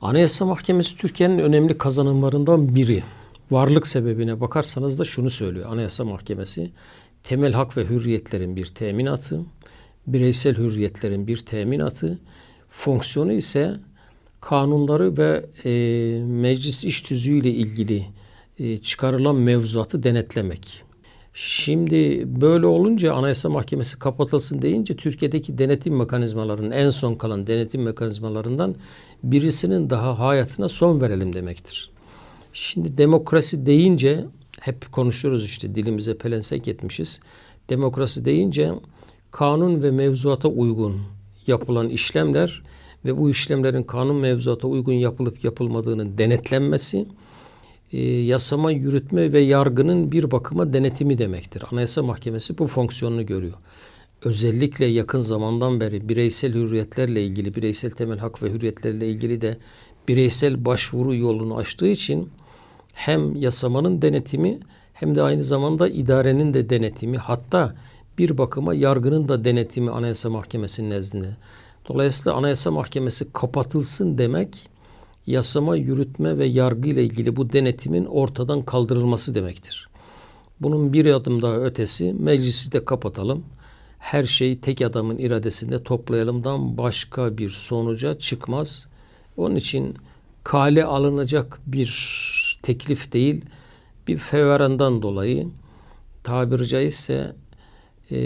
Anayasa Mahkemesi Türkiye'nin önemli kazanımlarından biri. Varlık sebebine bakarsanız da şunu söylüyor Anayasa Mahkemesi. Temel hak ve hürriyetlerin bir teminatı, bireysel hürriyetlerin bir teminatı, fonksiyonu ise kanunları ve e, meclis iş tüzüğüyle ilgili e, çıkarılan mevzuatı denetlemek. Şimdi böyle olunca Anayasa Mahkemesi kapatılsın deyince Türkiye'deki denetim mekanizmalarının en son kalan denetim mekanizmalarından birisinin daha hayatına son verelim demektir. Şimdi demokrasi deyince hep konuşuyoruz işte dilimize pelensek etmişiz. Demokrasi deyince kanun ve mevzuata uygun yapılan işlemler ve bu işlemlerin kanun mevzuata uygun yapılıp yapılmadığının denetlenmesi, e, yasama, yürütme ve yargının bir bakıma denetimi demektir. Anayasa Mahkemesi bu fonksiyonunu görüyor. Özellikle yakın zamandan beri bireysel hürriyetlerle ilgili, bireysel temel hak ve hürriyetlerle ilgili de bireysel başvuru yolunu açtığı için hem yasamanın denetimi hem de aynı zamanda idarenin de denetimi hatta bir bakıma yargının da denetimi Anayasa Mahkemesi'nin nezdinde. Dolayısıyla Anayasa Mahkemesi kapatılsın demek yasama, yürütme ve yargı ile ilgili bu denetimin ortadan kaldırılması demektir. Bunun bir adım daha ötesi meclisi de kapatalım. Her şeyi tek adamın iradesinde toplayalımdan başka bir sonuca çıkmaz. Onun için kale alınacak bir teklif değil, bir feverandan dolayı tabiri caizse e,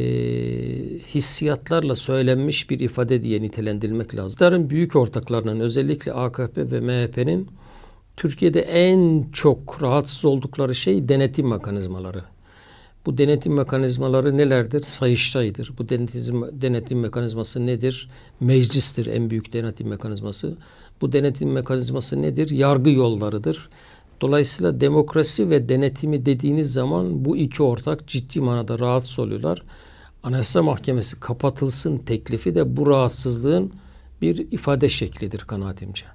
hissiyatlarla söylenmiş bir ifade diye nitelendirilmek lazım. İktidarın büyük ortaklarının özellikle AKP ve MHP'nin Türkiye'de en çok rahatsız oldukları şey denetim mekanizmaları. Bu denetim mekanizmaları nelerdir? Sayıştaydır. Bu denetim, denetim mekanizması nedir? Meclistir en büyük denetim mekanizması. Bu denetim mekanizması nedir? Yargı yollarıdır. Dolayısıyla demokrasi ve denetimi dediğiniz zaman bu iki ortak ciddi manada rahatsız oluyorlar. Anayasa Mahkemesi kapatılsın teklifi de bu rahatsızlığın bir ifade şeklidir kanaatimce.